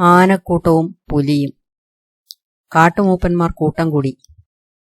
ആനക്കൂട്ടവും പുലിയും. കാട്ടുമൂപ്പന്മാർ കൂട്ടം കൂടി.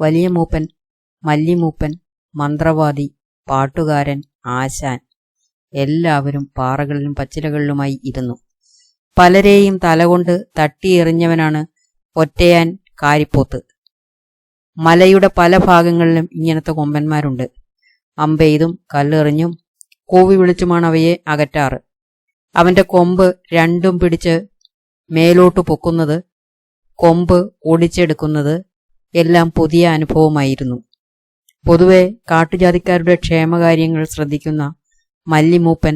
വലിയ മൂപ്പൻ മല്ലിമൂപ്പൻ മന്ത്രവാദി പാട്ടുകാരൻ ആശാൻ. എല്ലാവരും പാറകളിലും പച്ചിലകളിലുമായി ഇരുന്നു. പലരെയും തലകൊണ്ട് തട്ടിയെറിഞ്ഞവനാണ് ഒറ്റയാൻ കാരിപ്പോത്ത്. മലയുടെ പല ഭാഗങ്ങളിലും ഇങ്ങനത്തെ കൊമ്പന്മാരുണ്ട്. അമ്പെയ്തും കല്ലെറിഞ്ഞും കൂവി വിളിച്ചുമാണ് അവയെ അകറ്റാറ്. അവന്റെ കൊമ്പ് രണ്ടും പിടിച്ച് മേലോട്ട് പൊക്കുന്നത് കൊമ്പ് ഒടിച്ചെടുക്കുന്നത് എല്ലാം പുതിയ അനുഭവമായിരുന്നു. പൊതുവെ കാട്ടുജാതിക്കാരുടെ ക്ഷേമകാര്യങ്ങൾ ശ്രദ്ധിക്കുന്ന മല്ലിമൂപ്പൻ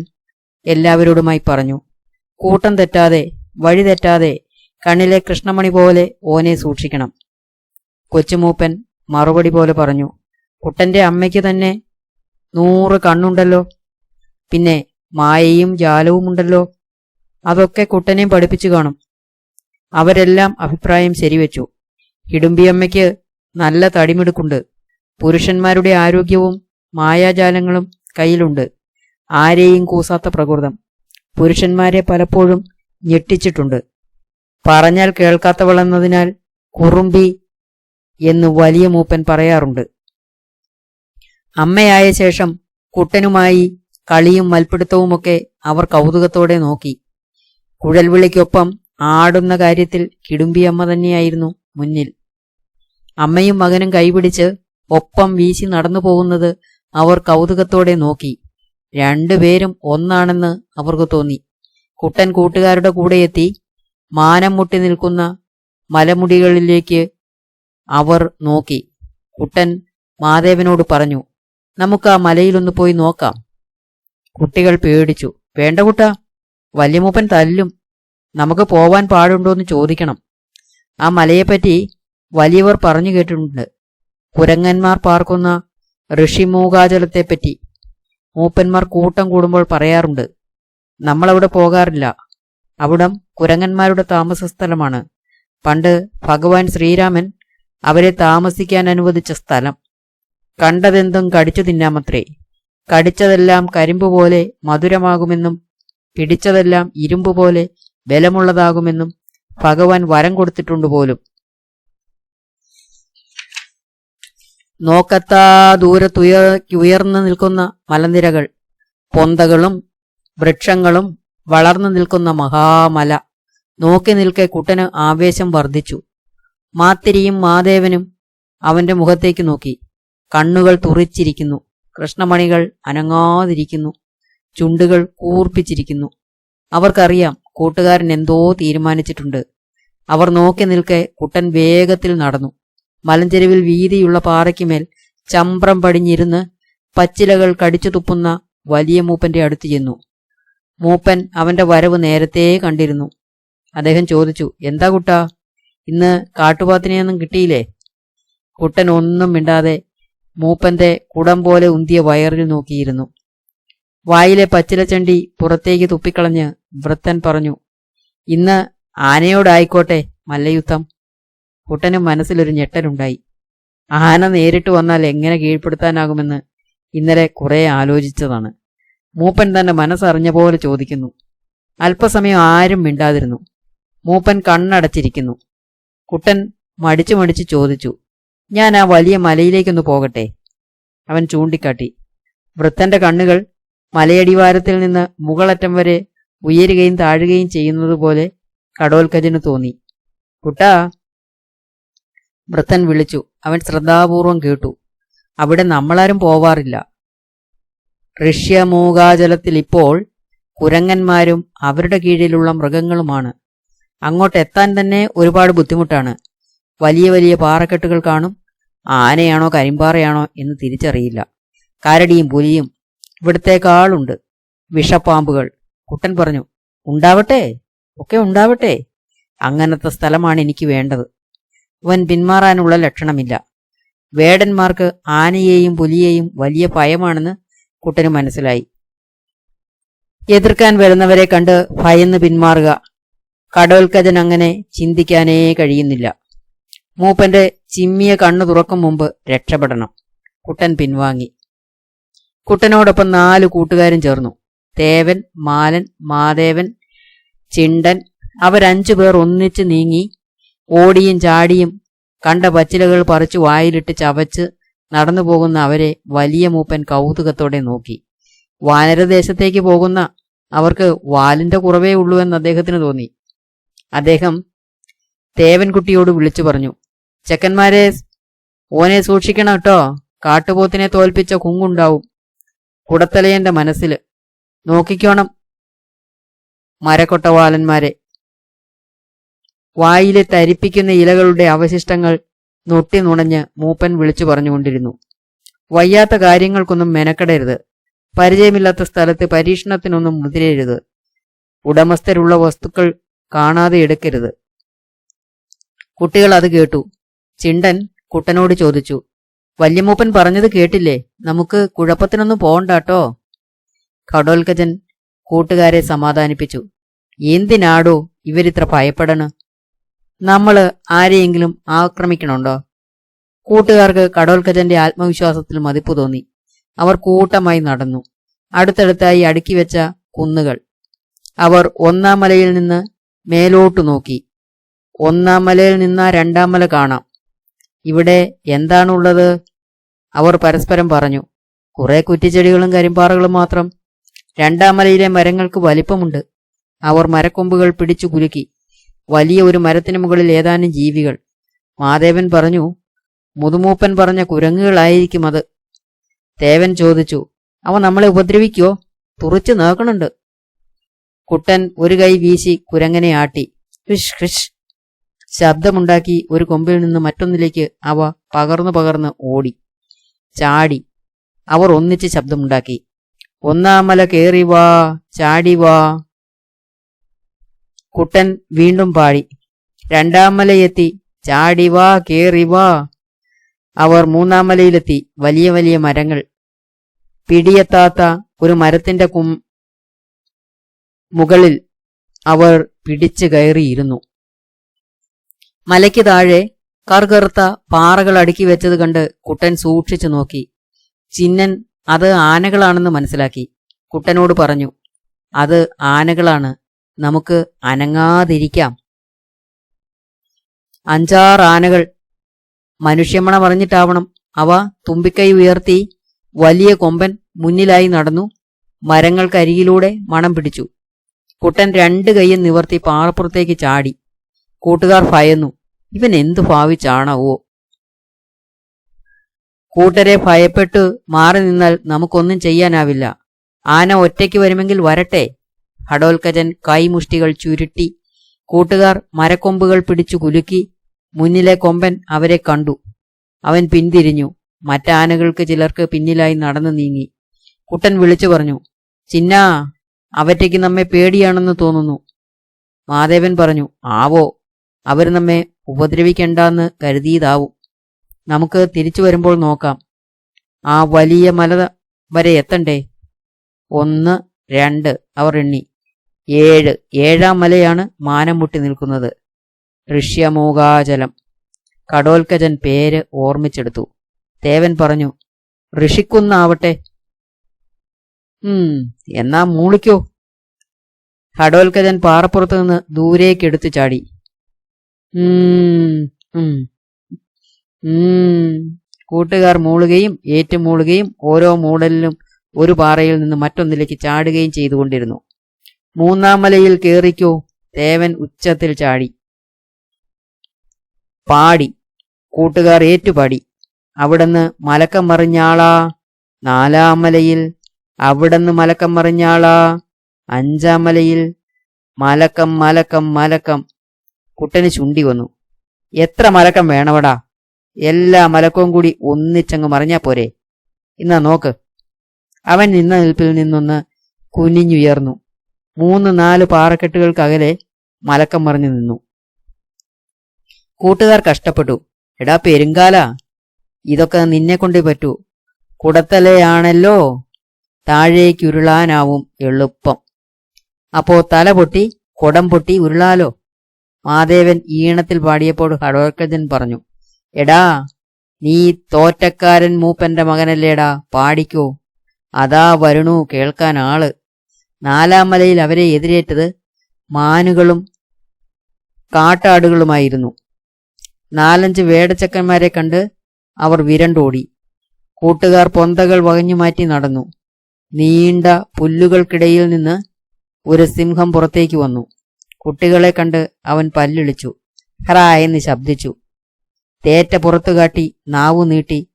എല്ലാവരോടുമായി പറഞ്ഞു കൂട്ടം തെറ്റാതെ വഴി തെറ്റാതെ കണ്ണിലെ കൃഷ്ണമണി പോലെ ഓനെ സൂക്ഷിക്കണം. കൊച്ചുമൂപ്പൻ മറുപടി പോലെ പറഞ്ഞു കുട്ടന്റെ അമ്മയ്ക്ക് തന്നെ നൂറ് കണ്ണുണ്ടല്ലോ പിന്നെ മായയും ജാലവുമുണ്ടല്ലോ അതൊക്കെ കുട്ടനെയും പഠിപ്പിച്ചു കാണും. അവരെല്ലാം അഭിപ്രായം ശരിവെച്ചു. ഇടുമ്പിയമ്മയ്ക്ക് നല്ല തടിമിടുക്കുണ്ട്. പുരുഷന്മാരുടെ ആരോഗ്യവും മായാജാലങ്ങളും കയ്യിലുണ്ട്. ആരെയും കൂസാത്ത പ്രകൃതം. പുരുഷന്മാരെ പലപ്പോഴും ഞെട്ടിച്ചിട്ടുണ്ട്. പറഞ്ഞാൽ കേൾക്കാത്തവളെന്നതിനാൽ കുറുമ്പി എന്ന് വലിയ മൂപ്പൻ പറയാറുണ്ട്. അമ്മയായ ശേഷം കുട്ടനുമായി കളിയും മൽപ്പിടുത്തവുമൊക്കെ അവർ കൗതുകത്തോടെ നോക്കി. കുഴൽവിളിക്കൊപ്പം ആടുന്ന കാര്യത്തിൽ കിടുമ്പിയമ്മ തന്നെയായിരുന്നു മുന്നിൽ. അമ്മയും മകനും കൈപിടിച്ച് ഒപ്പം വീശി നടന്നു പോകുന്നത് അവർ കൗതുകത്തോടെ നോക്കി. രണ്ടുപേരും ഒന്നാണെന്ന് അവർക്ക് തോന്നി. കുട്ടൻ കൂട്ടുകാരുടെ കൂടെ എത്തി മാനം മുട്ടി നിൽക്കുന്ന മലമുടികളിലേക്ക് അവർ നോക്കി. കുട്ടൻ മാദേവനോട് പറഞ്ഞു നമുക്ക് ആ മലയിലൊന്ന് പോയി നോക്കാം. കുട്ടികൾ പേടിച്ചു വേണ്ട കുട്ട വല്യമൂപ്പൻ തല്ലും. നമുക്ക് പോവാൻ പാടുണ്ടോന്ന് ചോദിക്കണം. ആ മലയെപ്പറ്റി വലിയവർ പറഞ്ഞു കേട്ടിട്ടുണ്ട്. കുരങ്ങന്മാർ പാർക്കുന്ന ഋഷിമൂകാചലത്തെപ്പറ്റി മൂപ്പന്മാർ കൂട്ടം കൂടുമ്പോൾ പറയാറുണ്ട്. നമ്മളവിടെ പോകാറില്ല. അവിടം കുരങ്ങന്മാരുടെ താമസ സ്ഥലമാണ്. പണ്ട് ഭഗവാൻ ശ്രീരാമൻ അവരെ താമസിക്കാൻ അനുവദിച്ച സ്ഥലം. കണ്ടതെന്തും കടിച്ചു തിന്നാമത്രേ. കടിച്ചതെല്ലാം കരിമ്പ് പോലെ മധുരമാകുമെന്നും പിടിച്ചതെല്ലാം ഇരുമ്പ് പോലെ ബലമുള്ളതാകുമെന്നും ഭഗവാൻ വരം കൊടുത്തിട്ടുണ്ട് പോലും. നോക്കത്താ ദൂരത്തുയർ ഉയർന്നു നിൽക്കുന്ന മലനിരകൾ പൊന്തകളും വൃക്ഷങ്ങളും വളർന്നു നിൽക്കുന്ന മഹാമല. നോക്കി നിൽക്കെ കുട്ടന് ആവേശം വർദ്ധിച്ചു. മാത്തിരിയും മാദേവനും അവന്റെ മുഖത്തേക്ക് നോക്കി. കണ്ണുകൾ തുറിച്ചിരിക്കുന്നു. കൃഷ്ണമണികൾ അനങ്ങാതിരിക്കുന്നു. ചുണ്ടുകൾ കൂർപ്പിച്ചിരിക്കുന്നു. അവർക്കറിയാം കൂട്ടുകാരൻ എന്തോ തീരുമാനിച്ചിട്ടുണ്ട്. അവർ നോക്കി നിൽക്കെ കുട്ടൻ വേഗത്തിൽ നടന്നു. മലഞ്ചെരുവിൽ വീതിയുള്ള പാറയ്ക്കുമേൽ ചമ്പ്രം പടിഞ്ഞിരുന്ന് പച്ചിലകൾ കടിച്ചു തുപ്പുന്ന വലിയ മൂപ്പന്റെ അടുത്ത് ചെന്നു. മൂപ്പൻ അവന്റെ വരവ് നേരത്തെ കണ്ടിരുന്നു. അദ്ദേഹം ചോദിച്ചു എന്താ കുട്ടാ? ഇന്ന് കാട്ടുപാത്തിനെയൊന്നും കിട്ടിയില്ലേ? കുട്ടൻ ഒന്നും മിണ്ടാതെ മൂപ്പന്റെ കുടം പോലെ ഉന്തിയ വയറിൽ നോക്കിയിരുന്നു. വായിലെ പച്ചിലച്ചണ്ടി പുറത്തേക്ക് തുപ്പിക്കളഞ്ഞ് വൃത്തൻ പറഞ്ഞു ഇന്ന് ആനയോടായിക്കോട്ടെ മല്ലയുദ്ധം. കുട്ടന് മനസ്സിലൊരു ഞെട്ടലുണ്ടായി. ആന നേരിട്ട് വന്നാൽ എങ്ങനെ കീഴ്പ്പെടുത്താനാകുമെന്ന് ഇന്നലെ കുറെ ആലോചിച്ചതാണ്. മൂപ്പൻ തന്റെ മനസ്സറിഞ്ഞ പോലെ ചോദിക്കുന്നു. അല്പസമയം ആരും മിണ്ടാതിരുന്നു. മൂപ്പൻ കണ്ണടച്ചിരിക്കുന്നു. കുട്ടൻ മടിച്ചു മടിച്ചു ചോദിച്ചു ഞാൻ ആ വലിയ മലയിലേക്കൊന്ന് പോകട്ടെ? അവൻ ചൂണ്ടിക്കാട്ടി വൃത്തന്റെ കണ്ണുകൾ മലയടിവാരത്തിൽ നിന്ന് മുകളറ്റം വരെ ഉയരുകയും താഴുകയും ചെയ്യുന്നത് പോലെ കടോൽക്കജന് തോന്നി. കുട്ടാ വൃത്തൻ വിളിച്ചു. അവൻ ശ്രദ്ധാപൂർവം കേട്ടു. അവിടെ നമ്മളാരും പോവാറില്ല. ഋഷ്യമൂകാചലത്തിൽ ഇപ്പോൾ കുരങ്ങന്മാരും അവരുടെ കീഴിലുള്ള മൃഗങ്ങളുമാണ്. അങ്ങോട്ട് എത്താൻ തന്നെ ഒരുപാട് ബുദ്ധിമുട്ടാണ്. വലിയ വലിയ പാറക്കെട്ടുകൾ കാണും. ആനയാണോ കരിമ്പാറയാണോ എന്ന് തിരിച്ചറിയില്ല. കരടിയും പുലിയും ഇവിടത്തേക്കാളുണ്ട്. വിഷപ്പാമ്പുകൾ. കുട്ടൻ പറഞ്ഞു ഉണ്ടാവട്ടെ ഒക്കെ ഉണ്ടാവട്ടെ. അങ്ങനത്തെ സ്ഥലമാണ് എനിക്ക് വേണ്ടത്. അവൻ പിന്മാറാനുള്ള ലക്ഷണമില്ല. വേടന്മാർക്ക് ആനയെയും പുലിയെയും വലിയ ഭയമാണെന്ന് കുട്ടന് മനസ്സിലായി. എതിർക്കാൻ വരുന്നവരെ കണ്ട് ഭയന്ന് പിന്മാറുക. കടോൽക്കജൻ അങ്ങനെ ചിന്തിക്കാനേ കഴിയുന്നില്ല. മൂപ്പന്റെ ചിമ്മിയ കണ്ണു തുറക്കും മുമ്പ് രക്ഷപ്പെടണം. കുട്ടൻ പിൻവാങ്ങി. കുട്ടനോടൊപ്പം നാല് കൂട്ടുകാരും ചേർന്നു. തേവൻ മാലൻ മാദേവൻ ചിണ്ടൻ അവരഞ്ചു പേർ ഒന്നിച്ച് നീങ്ങി ഓടിയും ചാടിയും കണ്ട പച്ചിലകൾ പറിച്ചു വായിലിട്ട് ചവച്ച് നടന്നു പോകുന്ന അവരെ വലിയ മൂപ്പൻ കൗതുകത്തോടെ നോക്കി. വാനരദേശത്തേക്ക് പോകുന്ന അവർക്ക് വാലിന്റെ കുറവേ ഉള്ളൂ എന്ന് അദ്ദേഹത്തിന് തോന്നി. അദ്ദേഹം തേവൻകുട്ടിയോട് വിളിച്ചു പറഞ്ഞു ചെക്കന്മാരെ ഓനെ സൂക്ഷിക്കണം കേട്ടോ. കാട്ടുപോത്തിനെ തോൽപ്പിച്ച കുങ്ങുണ്ടാവും കുടത്തലയന്റെ മനസ്സിൽ നോക്കിക്കോണം മരക്കൊട്ടവാലന്മാരെ വായിലെ തരിപ്പിക്കുന്ന ഇലകളുടെ അവശിഷ്ടങ്ങൾ നൊട്ടി നുണഞ്ഞ് മൂപ്പൻ വിളിച്ചു പറഞ്ഞുകൊണ്ടിരുന്നു. വയ്യാത്ത കാര്യങ്ങൾക്കൊന്നും മെനക്കെടരുത്. പരിചയമില്ലാത്ത സ്ഥലത്ത് പരീക്ഷണത്തിനൊന്നും മുതിരരുത്. ഉടമസ്ഥരുള്ള വസ്തുക്കൾ കാണാതെ എടുക്കരുത്. കുട്ടികൾ അത് കേട്ടു. ചിണ്ടൻ കുട്ടനോട് ചോദിച്ചു വല്യമൂപ്പൻ പറഞ്ഞത് കേട്ടില്ലേ? നമുക്ക് കുഴപ്പത്തിനൊന്നും പോകണ്ടാട്ടോ കടോൽക്കജൻ കൂട്ടുകാരെ സമാധാനിപ്പിച്ചു. എന്തിനാടോ ഇവരിത്ര ഭയപ്പെടണ്? നമ്മൾ ആരെയെങ്കിലും ആക്രമിക്കണുണ്ടോ? കൂട്ടുകാർക്ക് കടോൽക്കജന്റെ ആത്മവിശ്വാസത്തിൽ മതിപ്പ് തോന്നി. അവർ കൂട്ടമായി നടന്നു. അടുത്തടുത്തായി അടുക്കി വെച്ച കുന്നുകൾ. അവർ ഒന്നാം മലയിൽ നിന്ന് മേലോട്ടു നോക്കി. ഒന്നാം മലയിൽ നിന്ന് രണ്ടാം മല കാണാം. ഇവിടെ എന്താണുള്ളത്? അവർ പരസ്പരം പറഞ്ഞു കുറെ കുറ്റിച്ചെടികളും കരിമ്പാറകളും മാത്രം. രണ്ടാം മലയിലെ മരങ്ങൾക്ക് വലിപ്പമുണ്ട്. അവർ മരക്കൊമ്പുകൾ പിടിച്ചു കുലുക്കി. വലിയ ഒരു മരത്തിന് മുകളിൽ ഏതാനും ജീവികൾ. മാദേവൻ പറഞ്ഞു മുതുമൂപ്പൻ പറഞ്ഞ കുരങ്ങുകളായിരിക്കും അത്. തേവൻ ചോദിച്ചു അവ നമ്മളെ ഉപദ്രവിക്കോ? തുറച്ചു നോക്കണുണ്ട്. കുട്ടൻ ഒരു കൈ വീശി കുരങ്ങനെ ആട്ടി ഹൃഷ് ഹൃഷ് ശബ്ദമുണ്ടാക്കി ഒരു കൊമ്പിൽ നിന്ന് മറ്റൊന്നിലേക്ക് അവ പകർന്നു പകർന്ന് ഓടി. ചാടി. അവർ ഒന്നിച്ച് ശബ്ദമുണ്ടാക്കി. ഒന്നാം മല കേറി വാ ചാടി വാ. കുട്ടൻ വീണ്ടും പാടി. രണ്ടാം മലയെത്തി ചാടി വാ കേറി വാ. അവർ മൂന്നാം മലയിലെത്തി വലിയ വലിയ മരങ്ങൾ. പിടിയെത്താത്ത ഒരു മരത്തിന്റെ കും മുകളിൽ അവർ പിടിച്ചു കയറിയിരുന്നു. മലയ്ക്ക് താഴെ കറുകറുത്ത പാറകൾ അടുക്കി വെച്ചത് കണ്ട് കുട്ടൻ സൂക്ഷിച്ചു നോക്കി. ചിന്നൻ അത് ആനകളാണെന്ന് മനസ്സിലാക്കി. കുട്ടനോട് പറഞ്ഞു അത് ആനകളാണ്. നമുക്ക് അനങ്ങാതിരിക്കാം. അഞ്ചാറ് ആനകൾ മനുഷ്യമണ പറഞ്ഞിട്ടാവണം. അവ തുമ്പിക്കൈ ഉയർത്തി വലിയ കൊമ്പൻ മുന്നിലായി നടന്നു മരങ്ങൾക്കരികിലൂടെ മണം പിടിച്ചു. കുട്ടൻ രണ്ട് കൈയും നിവർത്തി പാറപ്പുറത്തേക്ക് ചാടി. കൂട്ടുകാർ ഭയന്നു. ഇവൻ എന്തു ഭാവിച്ചാണവോ? കൂട്ടരെ ഭയപ്പെട്ട് മാറി നിന്നാൽ നമുക്കൊന്നും ചെയ്യാനാവില്ല. ആന ഒറ്റയ്ക്ക് വരുമെങ്കിൽ വരട്ടെ. ഹഡോൽക്കജൻ കൈമുഷ്ടികൾ ചുരുട്ടി. കൂട്ടുകാർ മരക്കൊമ്പുകൾ പിടിച്ചു കുലുക്കി. മുന്നിലെ കൊമ്പൻ അവരെ കണ്ടു. അവൻ പിന്തിരിഞ്ഞു. മറ്റാനകൾക്ക് ചിലർക്ക് പിന്നിലായി നടന്നു നീങ്ങി. കുട്ടൻ വിളിച്ചു പറഞ്ഞു ചിന്നാ അവറ്റയ്ക്ക് നമ്മെ പേടിയാണെന്ന് തോന്നുന്നു. മാദേവൻ പറഞ്ഞു ആവോ അവർ നമ്മെ ഉപദ്രവിക്കണ്ടെന്ന് കരുതിയതാവും. നമുക്ക് തിരിച്ചു വരുമ്പോൾ നോക്കാം. ആ വലിയ മല വരെ എത്തണ്ടേ? ഒന്ന് രണ്ട് അവർ എണ്ണി. ഏഴ് ഏഴാം മലയാണ് മാനം മുട്ടി നിൽക്കുന്നത്. ഋഷ്യമൂകാചലം. കടോൽക്കജൻ പേര് ഓർമ്മിച്ചെടുത്തു. ദേവൻ പറഞ്ഞു ഋഷിക്കുന്നാവട്ടെ. ഉം എന്നാ മൂളിക്കോ. കടോൽക്കജൻ പാറപ്പുറത്തു നിന്ന് ദൂരേക്കെടുത്തു ചാടി. കൂട്ടുകാർ മൂളുകയും ഏറ്റുമൂളുകയും ഓരോ മൂടലിലും ഒരു പാറയിൽ നിന്ന് മറ്റൊന്നിലേക്ക് ചാടുകയും ചെയ്തുകൊണ്ടിരുന്നു. മൂന്നാം മലയിൽ കേറിക്കോ തേവൻ ഉച്ചത്തിൽ ചാടി. പാടി കൂട്ടുകാർ ഏറ്റുപാടി. അവിടുന്ന് മലക്കം മറിഞ്ഞാളാ നാലാം മലയിൽ. അവിടുന്ന് മലക്കം മറിഞ്ഞാളാ അഞ്ചാം മലയിൽ. മലക്കം മലക്കം മലക്കം. കുട്ടന് ചുണ്ടി വന്നു എത്ര മലക്കം വേണവടാ? എല്ലാ മലക്കവും കൂടി ഒന്നിച്ചങ്ങ് മറിഞ്ഞാ പോരെ. ഇന്നാ നോക്ക്. അവൻ നിന്ന നിൽപ്പിൽ നിന്നൊന്ന് കുനിഞ്ഞുയർന്നു. മൂന്ന് നാല് പാറക്കെട്ടുകൾക്കകലെ മലക്കം മറിഞ്ഞു നിന്നു. കൂട്ടുകാർ കഷ്ടപ്പെട്ടു. എടാ പെരുങ്കാല ഇതൊക്കെ നിന്നെ കൊണ്ടേ പറ്റൂ. കുടത്തലയാണല്ലോ. താഴേക്ക് ഉരുളാനാവും എളുപ്പം. അപ്പോ തല പൊട്ടി കുടം പൊട്ടി ഉരുളാലോ? മാദേവൻ ഈണത്തിൽ പാടിയപ്പോൾ ഹടോർക്കജൻ പറഞ്ഞു എടാ നീ തോറ്റക്കാരൻ മൂപ്പന്റെ മകനല്ലേടാ പാടിക്കോ. അതാ വരുണു കേൾക്കാൻ ആൾ. നാലാം മലയിൽ അവരെ എതിരേറ്റത് മാനുകളും കാട്ടാടുകളുമായിരുന്നു. നാലഞ്ച് വേടച്ചക്കന്മാരെ കണ്ട് അവർ വിരണ്ടോടി. കൂട്ടുകാർ പൊന്തകൾ വകഞ്ഞു മാറ്റി നടന്നു. നീണ്ട പുല്ലുകൾക്കിടയിൽ നിന്ന് ഒരു സിംഹം പുറത്തേക്ക് വന്നു. കുട്ടികളെ കണ്ട് അവൻ പല്ലിളിച്ചു. ഹറാ എന്ന് ശബ്ദിച്ചു. തേറ്റ പുറത്തു കാട്ടി നാവു നീട്ടി.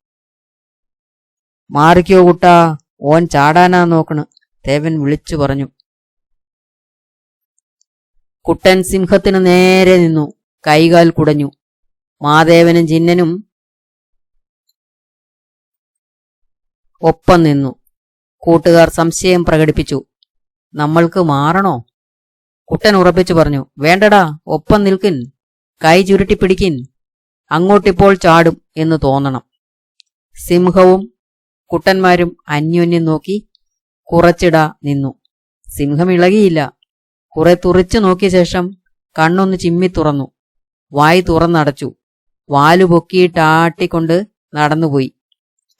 മാറിക്കോ കുട്ടാ ഓൻ ചാടാനാ നോക്കണ് ദേവൻ വിളിച്ചു പറഞ്ഞു. കുട്ടൻ സിംഹത്തിന് നേരെ നിന്നു കൈകാൽ കുടഞ്ഞു. മാദേവനും ചിന്നനും ഒപ്പം നിന്നു. കൂട്ടുകാർ സംശയം പ്രകടിപ്പിച്ചു. നമ്മൾക്ക് മാറണോ? കുട്ടൻ ഉറപ്പിച്ചു പറഞ്ഞു വേണ്ടടാ ഒപ്പം നിൽക്കിൻ കൈ ചുരുട്ടി പിടിക്കിൻ അങ്ങോട്ടിപ്പോൾ ചാടും എന്ന് തോന്നണം. സിംഹവും കുട്ടന്മാരും അന്യോന്യം നോക്കി കുറച്ചിട നിന്നു. സിംഹം ഇളകിയില്ല. കുറെ തുറിച്ചു നോക്കിയ ശേഷം കണ്ണൊന്ന് ചിമ്മി തുറന്നു. വായി തുറന്നടച്ചു. വാലു പൊക്കിയിട്ടാട്ടിക്കൊണ്ട് നടന്നുപോയി.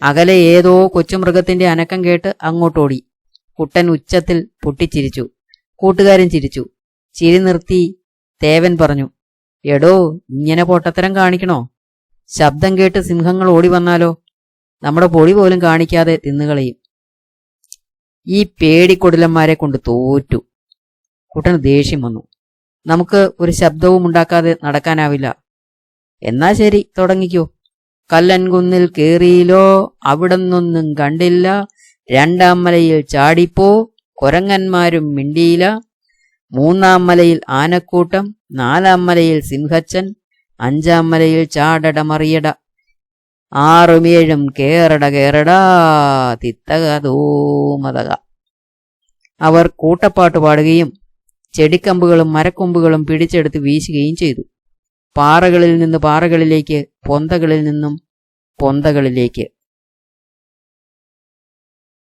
അകലെ ഏതോ കൊച്ചുമൃഗത്തിന്റെ അനക്കം കേട്ട് അങ്ങോട്ടോടി. കുട്ടൻ ഉച്ചത്തിൽ പൊട്ടിച്ചിരിച്ചു. കൂട്ടുകാരൻ ചിരിച്ചു. ചിരി നിർത്തി തേവൻ പറഞ്ഞു എടോ ഇങ്ങനെ പൊട്ടത്തരം കാണിക്കണോ? ശബ്ദം കേട്ട് സിംഹങ്ങൾ ഓടി വന്നാലോ? നമ്മുടെ പൊടി പോലും കാണിക്കാതെ തിന്നുകളയും. ഈ പേടിക്കൊടിലന്മാരെ കൊണ്ട് തോറ്റു. കുട്ടന് ദേഷ്യം വന്നു നമുക്ക് ഒരു ശബ്ദവും ഉണ്ടാക്കാതെ നടക്കാനാവില്ല. എന്നാ ശരി തുടങ്ങിക്കോ. കല്ലൻകുന്നിൽ കേറിയിലോ അവിടന്നൊന്നും കണ്ടില്ല. രണ്ടാം മലയിൽ ചാടിപ്പോ കൊരങ്ങന്മാരും മിണ്ടിയില്ല. മൂന്നാം മലയിൽ ആനക്കൂട്ടം നാലാം മലയിൽ സിംഹച്ചൻ അഞ്ചാം മലയിൽ ചാടട മറിയട ആറും ഏഴും കേറട കേറടാ തിത്തകതോമതക. അവർ കൂട്ടപ്പാട്ട് പാടുകയും ചെടിക്കമ്പുകളും മരക്കൊമ്പുകളും പിടിച്ചെടുത്ത് വീശുകയും ചെയ്തു. പാറകളിൽ നിന്ന് പാറകളിലേക്ക് പൊന്തകളിൽ നിന്നും പൊന്തകളിലേക്ക്.